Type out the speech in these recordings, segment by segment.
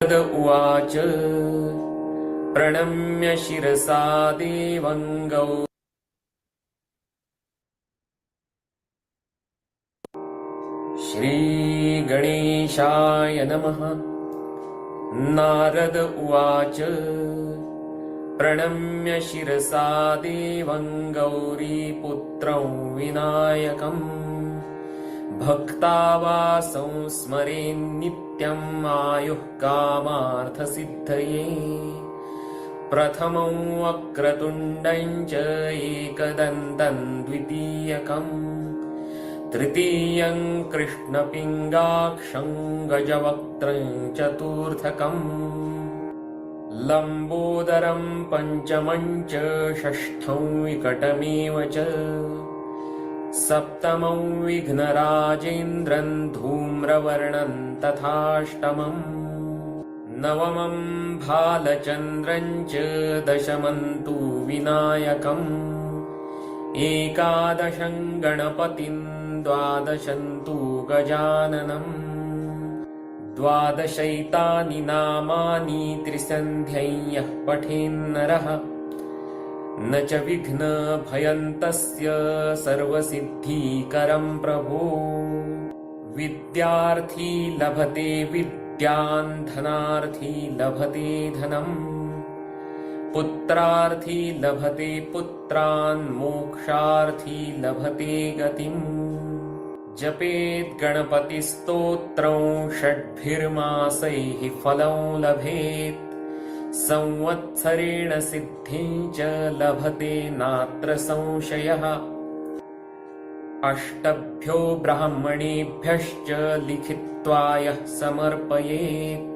तद उवाच। प्रणम्य शिरसा देवं गौ श्रीगणेशाय नमः। नारद उवाच। प्रणम्य शिरसा देवं गौरीपुत्रं विनायकम् भक्तावासं स्मरेन्नित्यम् आयुः कामार्थसिद्धये। प्रथमं वक्रतुण्डं च एकदन्तं द्वितीयकम्। तृतीयं कृष्णपिङ्गाक्षं गजवक्त्रं चतुर्थकम्। लम्बोदरं पञ्चमं च षष्ठं विकटमेव च सप्तमं विघ्नराजेन्द्रं धूम्रवर्णं तथाष्टमम् नवमं भालचन्द्रं च दशमं तु विनायकम् एकादशं गणपतिं द्वादशं तु गजाननम् द्वादशैतानि नामानि त्रिसन्ध्यं यः पठेन्नरः न च विघ्नभयं तस्य सर्वसिद्धिकरं प्रभो। विद्यार्थी लभते विद्यां धनार्थी लभते धनम् पुत्रार्थी लभते पुत्रान् मोक्षार्थी लभते गतिम् जपेत् गणपतिस्तोत्रं षड्भिर्मासैः फलं लभेत् संवत्सरेण सिद्धिं च लभते नात्र संशयः। अष्टभ्यो ब्राह्मणेभ्यश्च लिखित्वा यः समर्पयेत्।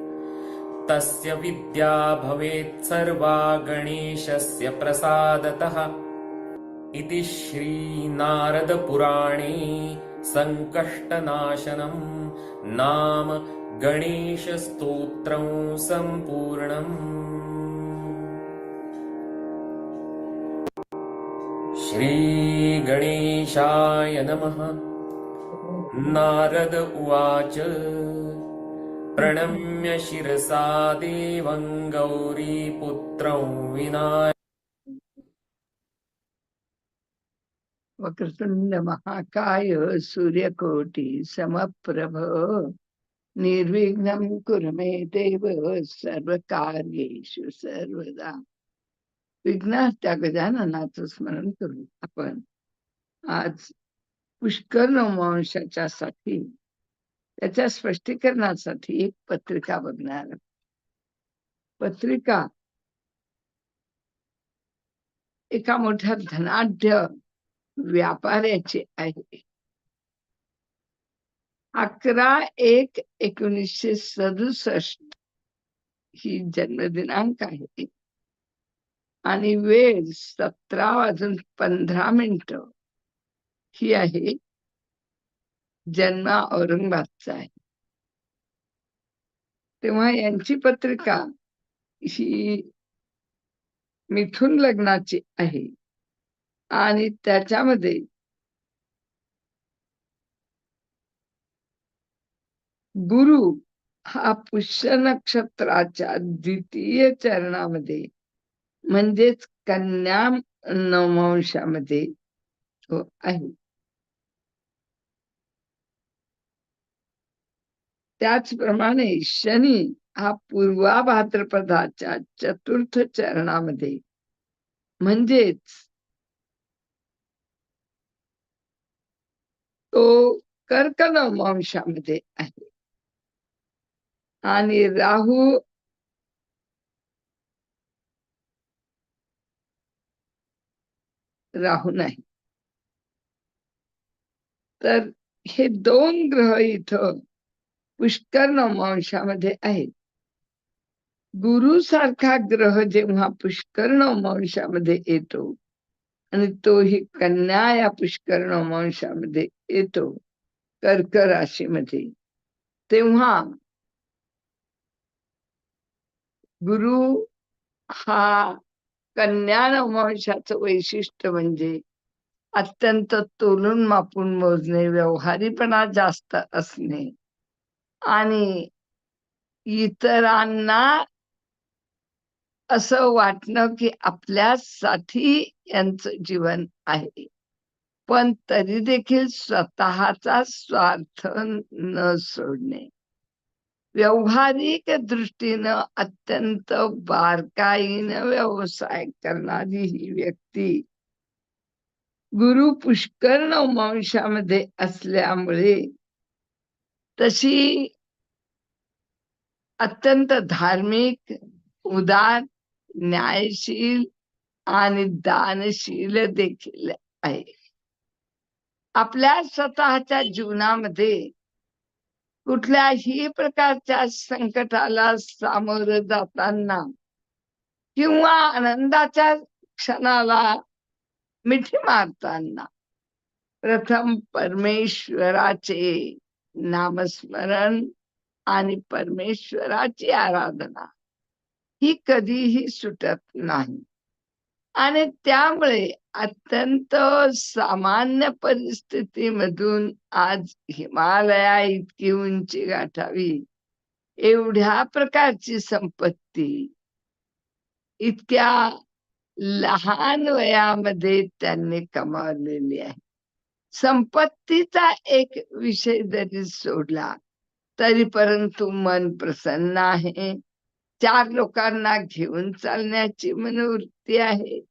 तस्य विद्या भवेत् सर्वा गणेशस्य प्रसादतः। इति श्रीनारदपुराणे सङ्कष्टनाशनं नाम गणेशस्तोत्रं सम्पूर्णम्। श्रीगणेशाय नमः। नारद उवाच। प्रणम्य शिरसा देवं गौरीपुत्रं विनाय। वक्रतुंड महाकाय सूर्यकोटी समप्रभ। निर्विघ्नं कुरु मे देव सर्वकार्येषु सर्वदा। विघ्न त्या गजाननाचं स्मरण करू आपण आज पुष्कर नवमांशाच्या साठी त्याच्या स्पष्टीकरणासाठी एक पत्रिका बघणार पत्रिका एका मोठ्या धनाढ्य व्यापाऱ्याचे आहे. अकरा एक एकोणीसशे सदुसष्ट ही जन्मदिनांक आहे. आणि वेळ सतरा वाजून पंधरा मिनिट. ही आहे जन्म औरंगाबादचा आहे. तेव्हा यांची पत्रिका ही मिथुन लग्नाची आहे. आणि त्याच्यामध्ये गुरु हा पुष्य नक्षत्राच्या द्वितीय चरणामध्ये म्हणजेच कन्या नवंशामध्ये तो आहे. त्याचप्रमाणे शनी हा पूर्वा भाद्रपदाच्या चतुर्थ चरणामध्ये म्हणजेच तो कर्क वंशामध्ये आहे. आणि राहू राहू नाही. तर हे दोन ग्रह इथं पुष्कर नवमांशामध्ये आहेत. गुरु सारखा ग्रह जेव्हा पुष्कर नवमांशामध्ये येतो आणि तोही कन्या या पुष्कर नवमांशामध्ये येतो. कर्क राशीमध्ये तेव्हा गुरु हा कन्या नवमांशाचं वैशिष्ट्य म्हणजे अत्यंत तोलून मापून मोजणे व्यवहारीपणा जास्त असणे आणि इतरांना असं वाटणं की आपल्यासाठी यांचं जीवन आहे. पण तरी देखील स्वतःचा स्वार्थ न सोडणे. व्यवहारिक दृष्टीनं अत्यंत बारकाईनं व्यवसाय करणारी ही व्यक्ती गुरु पुष्कर्ण वंशामध्ये असल्यामुळे तशी अत्यंत धार्मिक उदार न्यायशील आणि दानशील देखील आहे. आपल्या स्वतःच्या जीवनामध्ये कुठल्याही प्रकारच्या संकटाला सामोरं जाताना किंवा आनंदाच्या क्षणाला मिठी मारताना प्रथम परमेश्वराचे नामस्मरण आणि परमेश्वराची आराधना ही कधीही सुटत नाही. आणि त्यामुळे अत्यंत सामान्य परिस्थितीमधून आज हिमालया इतकी उंची गाठावी. एवढ्या प्रकारची संपत्ती. इतक्या लहान वयामध्ये त्यांनी कमावलेली आहे. संपत्तीचा एक विषय जरी सोडला तरी परंतु मन प्रसन्न आहे. चार लोकांना घेऊन चालण्याची मनोवृत्ती आहे.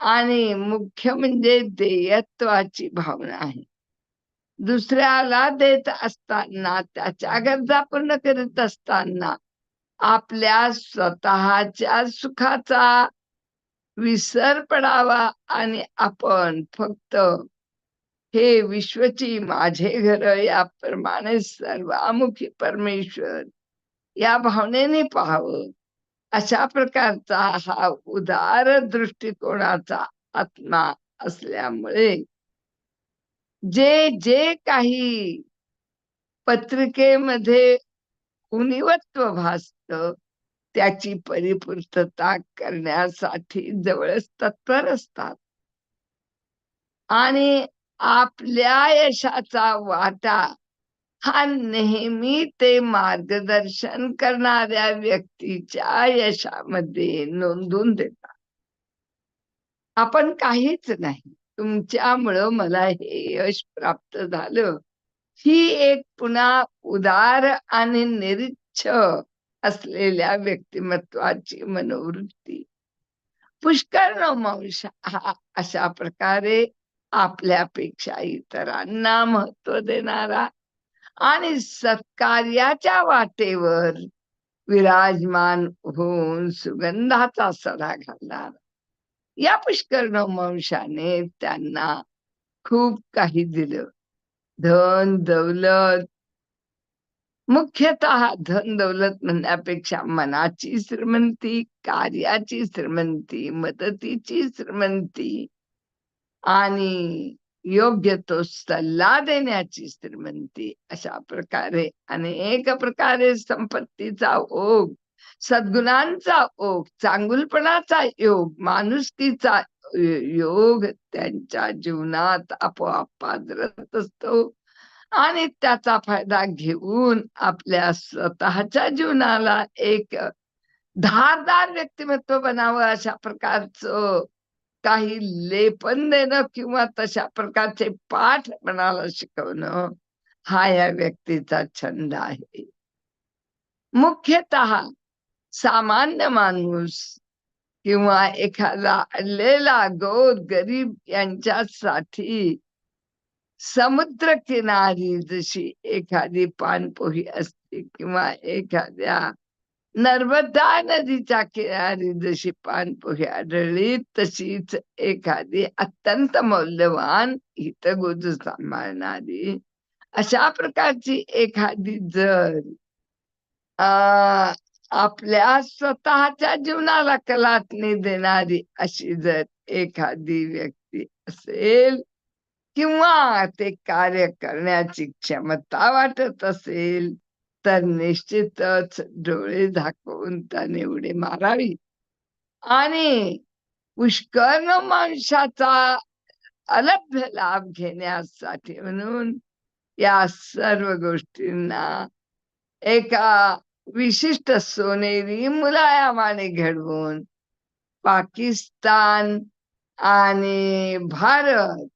आणि मुख्य म्हणजे देयत्वाची भावना आहे. दुसऱ्याला देत असताना त्याच्या गरजा पूर्ण करत असताना आपल्या स्वतःच्या सुखाचा विसर पडावा आणि आपण फक्त हे विश्वची माझे घर याप्रमाणे सर्वामुखी परमेश्वर या भावनेने पाहावं. अशा प्रकारचा हा उदार दृष्टिकोनाचा आत्मा असल्यामुळे जे जे काही पत्रिकेमध्ये उनिवत्व भासत त्याची परिपूर्तता करण्यासाठी जवळच तत्पर असतात. आणि आपल्या यशाचा वाटा हा नेहमी ते मार्गदर्शन करणाऱ्या व्यक्तीच्या यशामध्ये नोंदून देतात. आपण काहीच नाही. तुमच्यामुळं मला हे यश प्राप्त झालं. ही एक पुन्हा उदार आणि निरीच्छ असलेल्या व्यक्तिमत्वाची मनोवृत्ती. पुष्कळ नवमांश हा अशा प्रकारे आपल्यापेक्षा इतरांना महत्त्व देणारा आणि सत्कार्याच्या वाटेवर विराजमान होऊन सुगंधाचा सडा घालणार. या पुष्कर्ण वंशाने त्यांना खूप काही दिलं. धन दौलत मुख्यतः धन दौलत म्हणण्यापेक्षा मनाची श्रीमंती कार्याची श्रीमंती मदतीची श्रीमंती आणि योग्य तो सल्ला देण्याची श्रीमंती अशा प्रकारे अनेक प्रकारे संपत्तीचा ओघ सद्गुणांचा ओघ चांगुलपणाचा योग माणुसकीचा योग त्यांच्या जीवनात आपोआप पाजरत असतो. आणि त्याचा फायदा घेऊन आपल्या स्वतःच्या जीवनाला एक धारदार व्यक्तिमत्व बनावं अशा प्रकारचं काही लेपन देणं किंवा तशा प्रकारचे पाठ मनाला शिकवणं हा या व्यक्तीचा छंद आहे. मुख्यतः सामान्य माणूस किंवा एखादा अडलेला गोर गरीब यांच्यासाठी समुद्र किनारी जशी एखादी पानपोही असते किंवा एखाद्या नर्मदा नदीच्या किनारी जशी पानपोही आढळली तशीच एखादी अत्यंत मौल्यवान हितगुज सांभाळणारी. अशा प्रकारची एखादी जर आपल्या स्वतःच्या जीवनाला कलाटणी देणारी अशी जर एखादी व्यक्ती असेल किंवा ते कार्य करण्याची क्षमता वाटत असेल तर निश्चितच डोळे झाकवून त्याने उडी मारावी. आणि पुष्कर्ण माणसाचा अलभ्य लाभ घेण्यासाठी म्हणून या सर्व गोष्टींना एका विशिष्ट सोनेरी मुलायमाने घडवून पाकिस्तान आणि भारत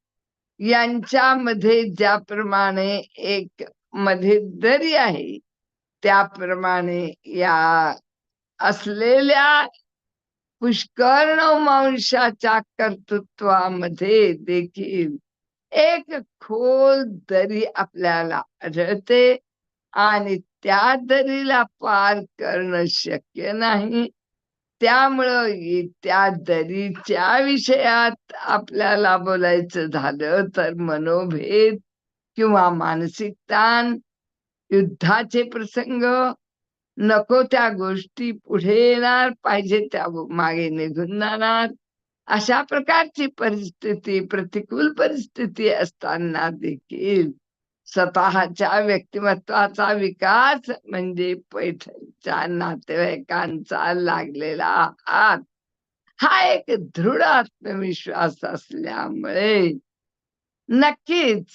यांच्यामध्ये ज्याप्रमाणे एक मध्ये दरी आहे त्याप्रमाणे या असलेल्या पुष्कर्ण मांसाच्या कर्तृत्वामध्ये देखील एक खोल दरी आपल्याला आढळते आणि त्या दरीला पार करणं शक्य नाही. त्यामुळं त्या दरीच्या विषयात आपल्याला बोलायचं झालं तर मनोभेद किंवा मानसिक ताण युद्धाचे प्रसंग नको त्या गोष्टी पुढे येणार पाहिजे त्या मागे निघून जाणार. अशा प्रकारची परिस्थिती प्रतिकूल परिस्थिती असताना देखील स्वतःच्या व्यक्तिमत्वाचा विकास म्हणजे पैठणच्या नातेवाईकांचा लागलेला हात हा एक दृढ आत्मविश्वास असल्यामुळे नक्कीच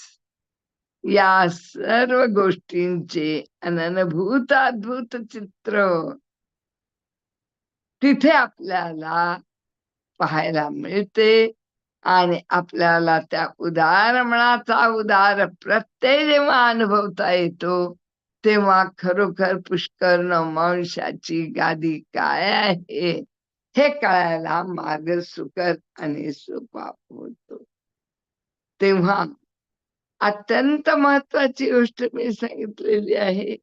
या सर्व गोष्टींचे अननभूत अद्भुत चित्र तिथे आपल्याला पाहायला मिळते आणि आपल्याला त्या उदाहरणाचा उदार प्रत्यय जेव्हा अनुभवता येतो तेव्हा खरोखर पुष्कर नवमांशाची गादी काय आहे हे कळायला मार्ग सुकर आणि सोपा होतो. तेव्हा अत्यंत महत्वाची गोष्ट मी सांगितलेली आहे.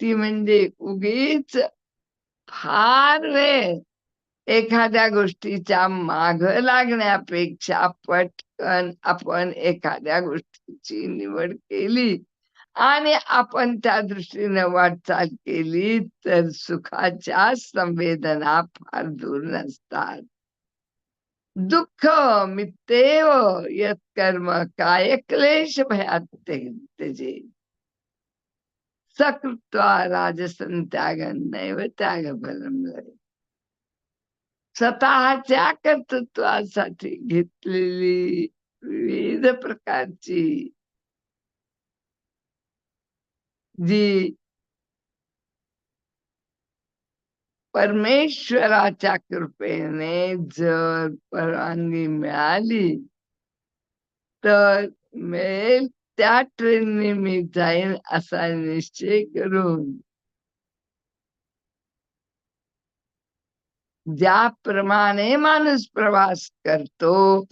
ती म्हणजे उगीच फार वेळ एखाद्या गोष्टीच्या माग लागण्यापेक्षा पटकन आपण एखाद्या गोष्टीची निवड केली आणि आपण त्या दृष्टीने वाटचाल केली तर सुखाच्या संवेदना फार दूर नसतात. दुःख मित्तेव यत कर्म काय क्लेश भयात त्याचे सकृत्वा राजसन त्याग नैव त्याग फलम स्वतःच्या कर्तृत्वासाठी घेतलेली विविध प्रकारची जी परमेश्वराच्या कृपेने जर परवानगी मिळाली तर मिळेल त्या ट्रेनने मी जाईन असा निश्चय करून. ज्याप्रमाणे माणूस प्रवास करतो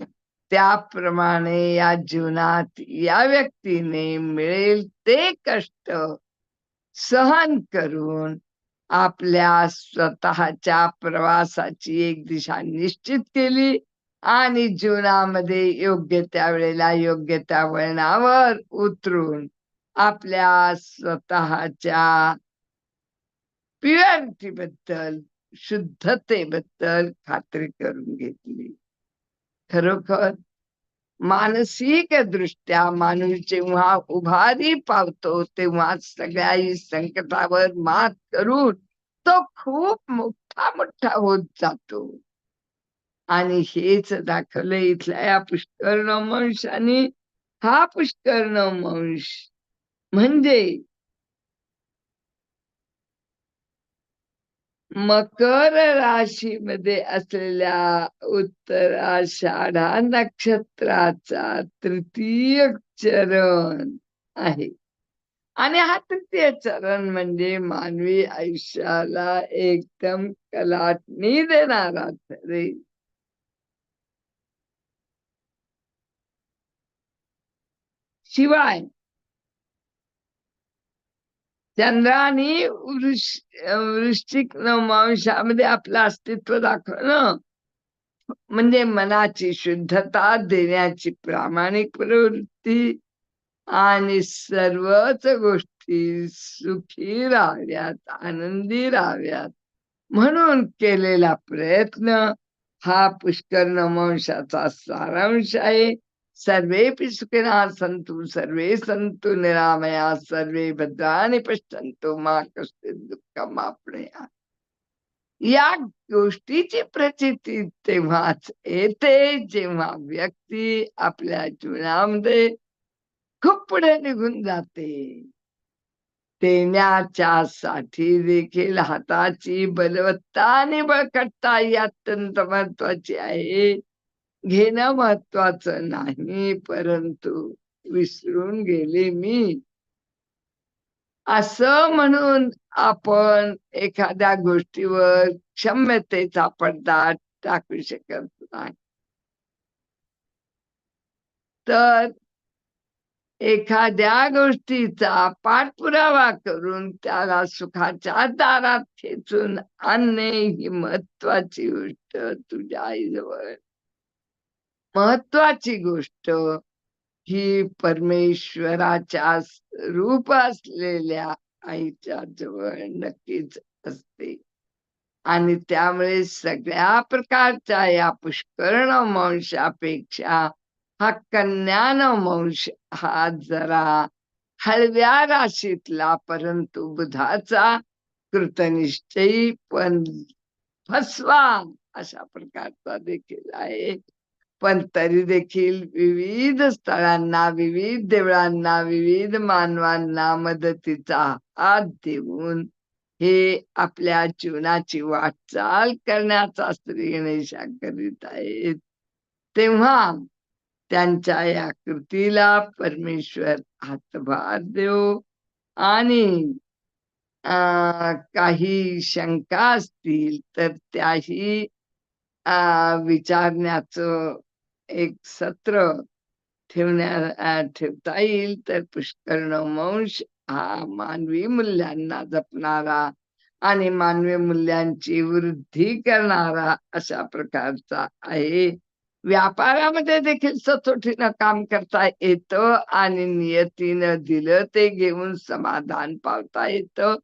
त्याप्रमाणे या जीवनात या व्यक्तीने मिळेल ते कष्ट सहन करून आपल्या स्वतःच्या प्रवासाची एक दिशा निश्चित केली आणि जीवनामध्ये योग्य त्या वेळेला योग्य त्या वळणावर उतरून आपल्या स्वतःच्या प्युअरिटी बद्दल शुद्धतेबद्दल खात्री करून घेतली. खरोखर मानसिक दृष्ट्या माणूस जेव्हा उभारी पावतो तेव्हा सगळ्या संकटावर मात करून तो खूप मोठा मोठा होत जातो. आणि हेच दाखवलं इथल्या या पुष्कर्ण मंशाने हा पुष्कर्ण वंश म्हणजे मकर राशीमध्ये असलेल्या उत्तराषाढा नक्षत्राचा तृतीय चरण आहे. आणि हा तृतीय चरण म्हणजे मानवी आयुष्याला एकदम कलाटणी देणारा ठरेल शिवाय चंद्राने वृश्चिक नवमांशामध्ये आपलं अस्तित्व दाखवणं म्हणजे मनाची शुद्धता देण्याची प्रामाणिक प्रवृत्ती आणि सर्वच गोष्टी सुखी राहाव्यात आनंदी राहाव्यात. म्हणून केलेला प्रयत्न हा पुष्कर नवमांशाचा सारांश आहे. सर्वे सुखिनः सन्तु सर्वे सन्तु निरामया सर्वे भद्राणि पश्यन्तु मा कश्चित् दुःखम आपणया या गोष्टीची प्रचिती तेव्हाच येते जेव्हा व्यक्ती आपल्या जीवनामध्ये खूप पुढे निघून जाते. देण्याच्या साठी देखील हाताची बलवत्ता आणि बळकटता ही अत्यंत महत्वाची आहे. घेणं महत्वाचं नाही परंतु विसरून गेले मी. असं म्हणून आपण एखाद्या गोष्टीवर क्षम्यतेचा पडदा टाकू शकत नाही. तर एखाद्या गोष्टीचा पाठपुरावा करून त्याला सुखाच्या दारात खेचून आणणे ही महत्वाची गोष्ट तुझ्या आईजवळ. महत्वाची गोष्ट ही परमेश्वराच्या रूप असलेल्या आईच्या जवळ नक्कीच असते. आणि त्यामुळे सगळ्या प्रकारच्या या पुष्कर्ण वंशापेक्षा हा कन्यान वंश हा जरा हळव्या राशीतला परंतु बुधाचा कृतनिश्चयी पण फसवा अशा प्रकारचा देखील आहे. पण तरी देखील विविध स्थळांना विविध देवळांना विविध मानवांना मदतीचा हात देऊन हे आपल्या जीवनाची वाटचाल करण्याचा स्त्री गणेशा करीत आहेत. तेव्हा त्यांच्या या कृतीला परमेश्वर हातभार देव आणि काही शंका असतील तर त्याही विचारण्याचं एक सत्र ठेवण्या ठेवता येईल. तर पुष्कर्ण वंश हा मानवी मूल्यांना जपणारा आणि मानवी मूल्यांची वृद्धी करणारा अशा प्रकारचा आहे. व्यापारामध्ये देखील सचोटीनं काम करता येतं आणि नियतीनं दिलं ते घेऊन समाधान पावता येतं.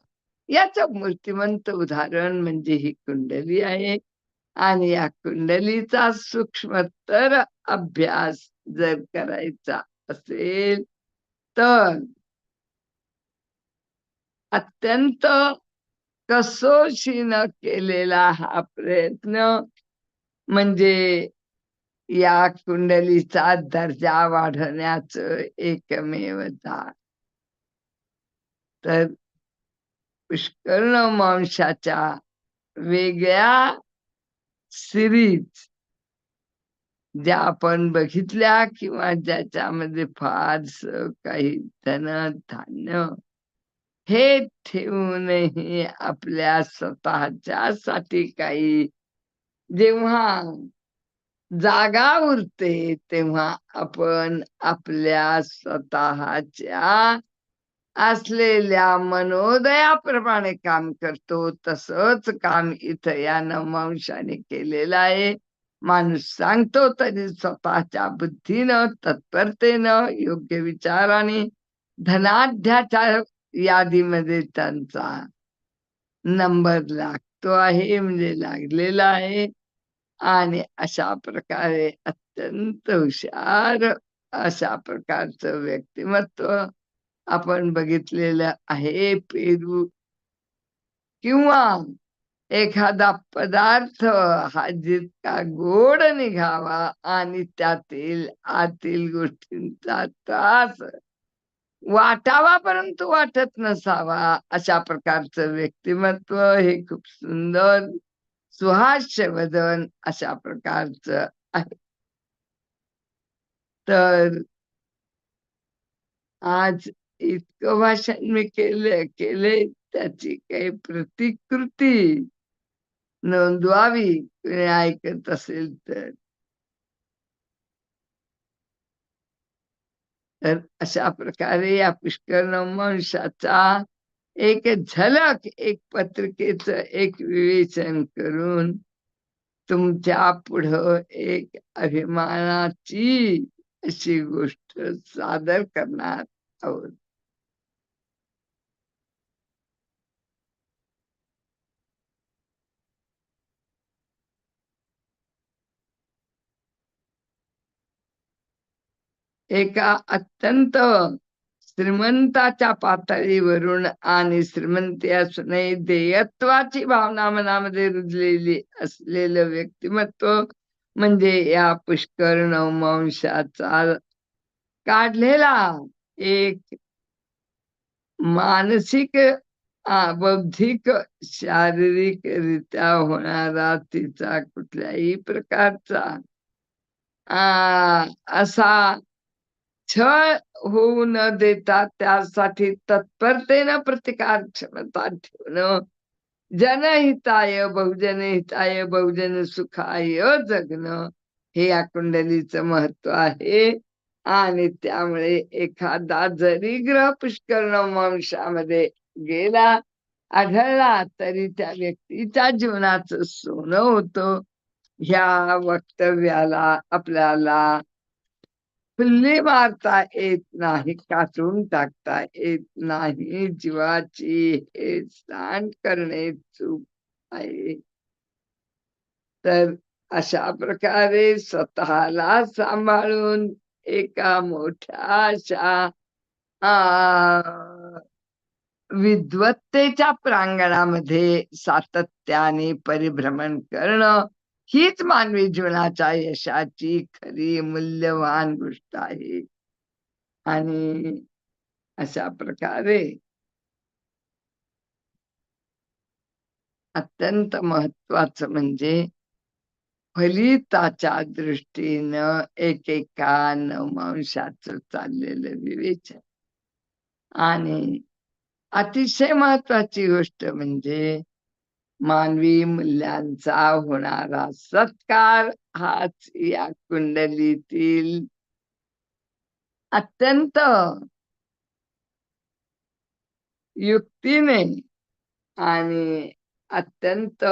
याचं मूर्तिमंत उदाहरण म्हणजे ही कुंडली आहे. आणि या कुंडलीचा सूक्ष्मतर अभ्यास जर करायचा असेल तर अत्यंत कसोशीनं केलेला हा प्रयत्न म्हणजे या कुंडलीचा दर्जा वाढवण्याच एकमेव तर पुष्कर्ण वंशाच्या वेगळ्या सिरीज ज्या आपण बघितल्या किंवा ज्याच्यामध्ये फारस काही धन धान्य हे ठेवूनही आपल्या स्वतःच्या साठी काही जेव्हा जागा उरते तेव्हा आपण आपल्या स्वतःच्या असलेल्या मनोदयाप्रमाणे काम करतो. तसंच काम इथं या नवंशाने केलेलं आहे. माणूस सांगतो तरी स्वतःच्या बुद्धीनं तत्परतेनं योग्य विचाराने धनाढ्याच्या यादीमध्ये त्यांचा नंबर लागतो आहे म्हणजे लागलेला आहे. आणि अशा प्रकारे अत्यंत हुशार अशा प्रकारचं व्यक्तिमत्व आपण बघितलेलं आहे. पेरू किंवा एखादा पदार्थ हा जितका गोड निघावा आणि त्यातील आतील गोष्टींचा त्रास वाटावा परंतु वाटत नसावा अशा प्रकारचं व्यक्तिमत्व हे खूप सुंदर सुहास्य वदन अशा प्रकारचं आहे. तर आज इतकं भाषण मी केले केले त्याची काही प्रतिकृती नोंदवावी कुणी ऐकत असेल तर. तर अशा प्रकारे या पुष्कर्ण वंशाचा एक झलक एक पत्रिकेच एक विवेचन करून तुमच्या पुढं एक अभिमानाची अशी गोष्ट सादर करणार आहोत. एका अत्यंत श्रीमंताच्या पातळीवरून आणि श्रीमंती असूनही देयत्वाची भावना मनामध्ये रुजलेली असलेलं व्यक्तिमत्व म्हणजे या पुष्कर नवमांशाचा काढलेला एक मानसिक बौद्धिक शारीरिक रित्या होणारा तिचा कुठल्याही प्रकारचा आ, असा छळ होऊ न देता त्यासाठी तत्परतेनं प्रतिकार क्षमता ठेवणं. जनहिताय बहुजन हिताय बहुजन सुखाय जगणं. हे या कुंडलीचं महत्त्व आहे. आणि त्यामुळे एखादा जरी ग्रह पुष्कर्ण वंशामध्ये गेला आढळला तरी त्या व्यक्तीच्या जीवनाचं सोनं होतं. ह्या वक्तव्याला आपल्याला फुल्ली मारता येत नाही. काटून टाकता येत नाही. जीवाची हे स्नान करणे चूक आहे. तर अशा प्रकारे स्वतःला सांभाळून एका मोठ्या अशा विद्वत्तेच्या प्रांगणामध्ये सातत्याने परिभ्रमण करणं हीच मानवी जीवनाच्या यशाची खरी मूल्यवान गोष्ट आहे. आणि अशा प्रकारे अत्यंत महत्वाचं म्हणजे फलिताच्या दृष्टीनं एकेका नवमांशाच चाललेलं विवेचन. आणि अतिशय महत्वाची गोष्ट म्हणजे मानवी मूल्यांचा होणारा सत्कार हाच या कुंडलीतील अत्यंत युक्तीने आणि अत्यंत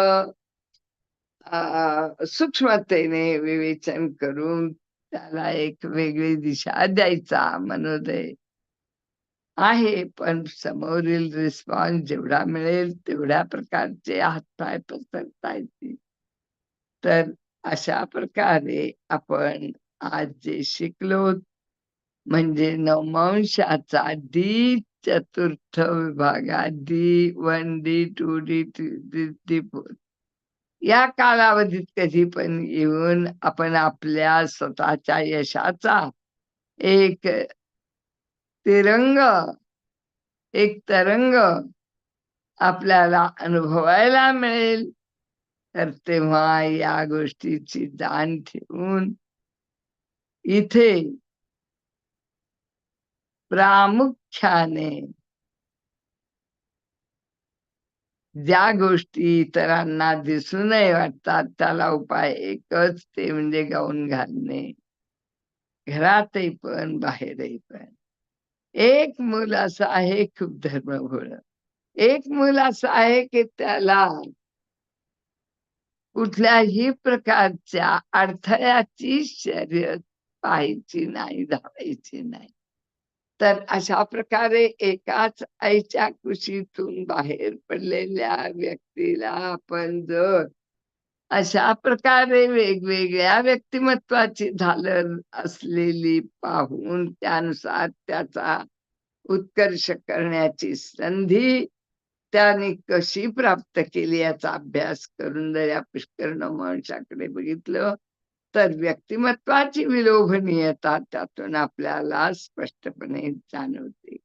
सूक्ष्मतेने विवेचन करून त्याला एक वेगळी दिशा द्यायचा मनोदय आहे पण समोरील रिस्पॉन्स जेवढा मिळेल तेवढ्या प्रकारचे हातपाय पसरता येतील. तर अशा प्रकारे आपण आज जे शिकलो म्हणजे नवमांशाचा डी चतुर्थ विभागात D one D two D three D four. या कालावधीत कधी पण येऊन आपण आपल्या स्वतःच्या यशाचा एक तिरंग. एक तरंग आपल्याला अनुभवायला मिळेल. तर तेव्हा या गोष्टीची जाण ठेवून इथे प्रामुख्याने ज्या गोष्टी इतरांना दिसू नये वाटतात त्याला उपाय एकच ते म्हणजे गाऊन घालणे. घरातही पण बाहेरही पण. एक मूल असं आहे खूप धर्मभोळ एक मूल असं आहे की त्याला कुठल्याही प्रकारच्या अडथळ्याची शर्यत पाहायची नाही धावायची नाही. तर अशा प्रकारे एकाच आईच्या कुशीतून बाहेर पडलेल्या व्यक्तीला आपण जर अशा प्रकारे वेगवेगळ्या व्यक्तिमत्वाची झालर असलेली पाहून त्यानुसार त्याचा उत्कर्ष करण्याची संधी त्याने कशी प्राप्त केली याचा अभ्यास करून जर या पुष्कर्ण वंशाकडे बघितलं तर व्यक्तिमत्वाची विलोभनीयता त्यातून आपल्याला स्पष्टपणे जाणवते.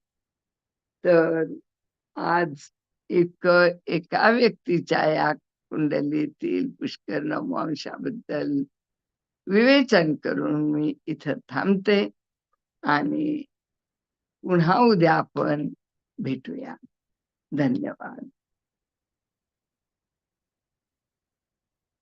तर आज एक एका व्यक्तीच्या या कुंडलीतील पुष्कर नवंशाबद्दल विवेचन करून मी इथं थांबते आणि पुन्हा उद्या आपण भेटूया. धन्यवाद.